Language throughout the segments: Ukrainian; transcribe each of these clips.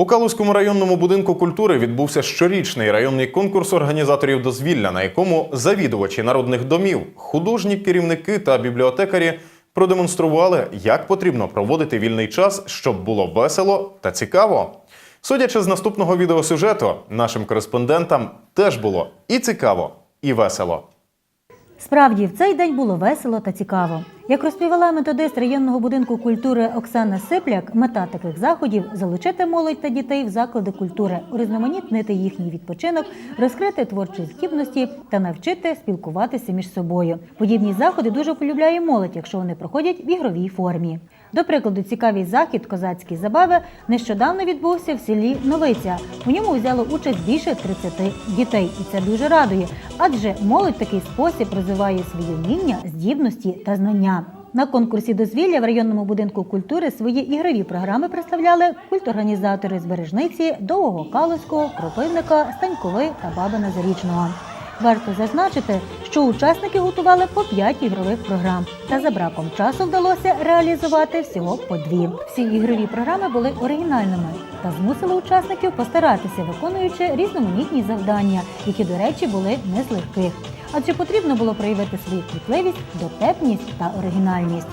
У Калузькому районному будинку культури відбувся щорічний районний конкурс організаторів дозвілля, на якому завідувачі народних домів, художні керівники та бібліотекарі продемонстрували, як потрібно проводити вільний час, щоб було весело та цікаво. Судячи з наступного відеосюжету, нашим кореспондентам теж було і цікаво, і весело. Справді, в цей день було весело та цікаво. Як розповіла методист районного будинку культури Оксана Сипляк, мета таких заходів залучити молодь та дітей в заклади культури, урізноманітнити їхній відпочинок, розкрити творчі здібності та навчити спілкуватися між собою. Подібні заходи дуже полюбляє молодь, якщо вони проходять в ігровій формі. До прикладу, цікавий захід козацькі забави нещодавно відбувся в селі Новиця. У ньому взяло участь більше 30 дітей, і це дуже радує, адже молодь такий спосіб розвиває свої вміння, здібності та знання. На конкурсі дозвілля в районному будинку культури свої ігрові програми представляли культорганізатори з Бережниці, Довгого Калуського, Кропивника, Станькови та Бабина Зарічного. Варто зазначити, що учасники готували по 5 ігрових програм, та за браком часу вдалося реалізувати всього по дві. Всі ігрові програми були оригінальними та змусили учасників постаратися, виконуючи різноманітні завдання, які, до речі, були не з легких. Адже потрібно було проявити свою кмітливість, дотепність та оригінальність.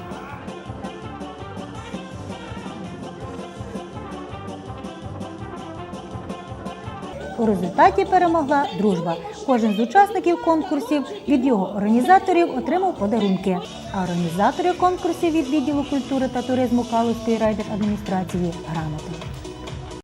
У результаті перемогла дружба. Кожен з учасників конкурсів від його організаторів отримав подарунки. А організатори конкурсів від відділу культури та туризму Калузької райдержадміністрації грамоти.